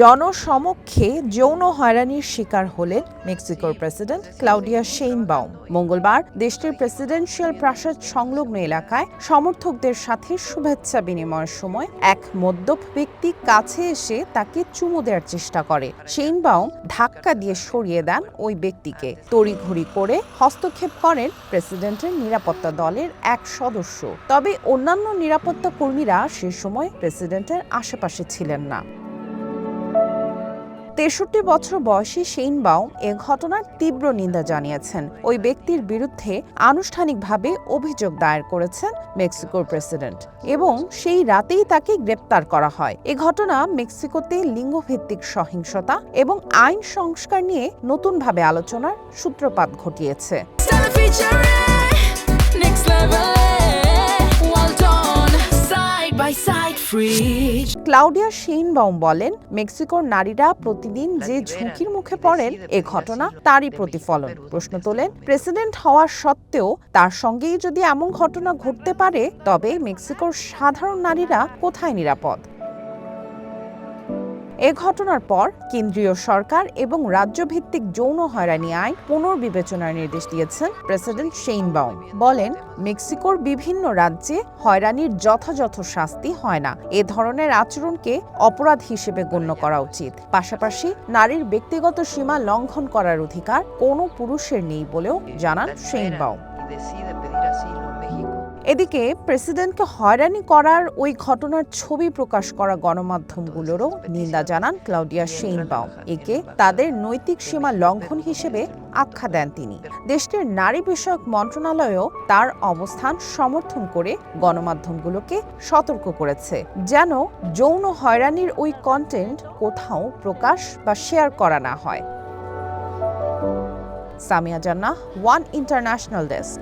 জনসমক্ষে যৌন হয়রানির শিকার হলেন মেক্সিকোর প্রেসিডেন্ট ক্লাউডিয়া শেইনবাউম। মঙ্গলবার দেশটির প্রেসিডেন্সিয়াল প্রাসাদ সংলগ্ন এলাকায় সমর্থকদের সাথে শুভেচ্ছা বিনিময়ের সময় এক মদ্যপ ব্যক্তি কাছে এসে তাকে চুমু দেওয়ার চেষ্টা করে। শেইনবাউম ধাক্কা দিয়ে সরিয়ে দেন ওই ব্যক্তিকে। তড়িঘড়ি করে হস্তক্ষেপ করেন প্রেসিডেন্টের নিরাপত্তা দলের এক সদস্য। তবে অন্যান্য নিরাপত্তা কর্মীরা সে সময় প্রেসিডেন্টের আশেপাশে ছিলেন না। তেষট্টি বছর বয়সী শেইনবাউম এ ঘটনার তীব্র নিন্দা জানিয়েছেন। ওই ব্যক্তির বিরুদ্ধে আনুষ্ঠানিকভাবে অভিযোগ দায়ের করেছেন মেক্সিকোর প্রেসিডেন্ট এবং সেই রাতেই তাকে গ্রেপ্তার করা হয়। এ ঘটনা মেক্সিকোতে লিঙ্গভিত্তিক সহিংসতা এবং আইন সংস্কার নিয়ে নতুনভাবে আলোচনার সূত্রপাত ঘটিয়েছে। Free. ক্লাউডিয়া শেইনবাউম বলেন মেক্সিকোর নারীরা প্রতিদিন যে ঝুঁকির মুখে পড়েন এ ঘটনা তারই প্রতিফলন। প্রশ্ন তোলেন প্রেসিডেন্ট হওয়ার সত্ত্বেও তার সঙ্গেই যদি এমন ঘটনা ঘটতে পারে তবে মেক্সিকোর সাধারণ নারীরা কোথায় নিরাপদ? এ ঘটনার পর কেন্দ্রীয় সরকার এবং রাজ্যভিত্তিক যৌন হয়রানি আইন পুনর্বিবেচনার নির্দেশ দিয়েছেন প্রেসিডেন্ট শেইনবাউম বলেন, মেক্সিকোর বিভিন্ন রাজ্যে হয়রানির যথাযথ শাস্তি হয় না। এ ধরনের আচরণকে অপরাধ হিসেবে গণ্য করা উচিত। পাশাপাশি নারীর ব্যক্তিগত সীমা লঙ্ঘন করার অধিকার কোনো পুরুষের নেই বলেও জানান শেইনবাউম y এদিকে প্রেসিডেন্টকে হয়রানি করার ওই ঘটনার ছবি প্রকাশ করা গণমাধ্যমগুলোরও নিন্দা জানান ক্লাউডিয়া শেইনবাউম একে তাদের নৈতিক সীমা লঙ্ঘন হিসেবে আখ্যা দেন তিনি। দেশটির নারী বিষয়ক মন্ত্রণালয়ও তার অবস্থান সমর্থন করে গণমাধ্যমগুলোকে সতর্ক করেছে। যেন যৌন হয়রানির ওই কন্টেন্ট কোথাও প্রকাশ বা শেয়ার করা না হয়। সামিয়া জান্নাহ ওয়ান ইন্টারন্যাশনাল ডেস্ক